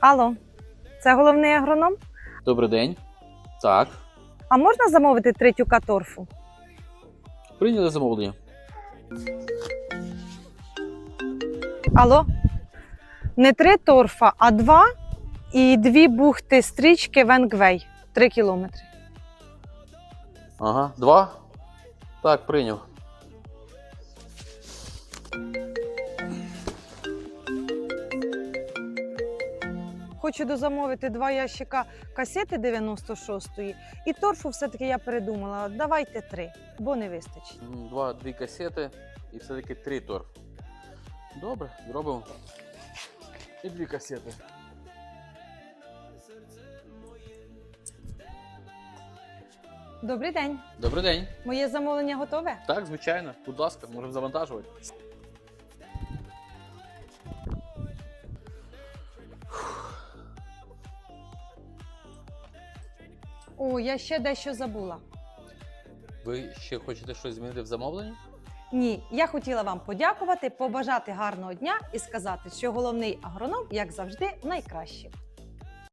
Алло, це головний агроном? Добрий день. Так. А можна замовити третю каторфу? Прийняли замовлення. Алло? Не три торфа, а два і дві бухти стрічки Венгвей. Три кілометри. Ага. Два? Так, прийняв. Хочу дозамовити два ящика касети 96-ї. І торфу все-таки я передумала. Давайте три, бо не вистачить. Два, дві касети і все-таки три торф. Добре, зробимо. І дві касети. Добрий день. Добрий день. Моє замовлення готове? Так, звичайно. Будь ласка, можемо завантажувати. О, я ще дещо забула. Ви ще хочете щось змінити в замовленні? Ні, я хотіла вам подякувати, побажати гарного дня і сказати, що головний агроном, як завжди, найкращий.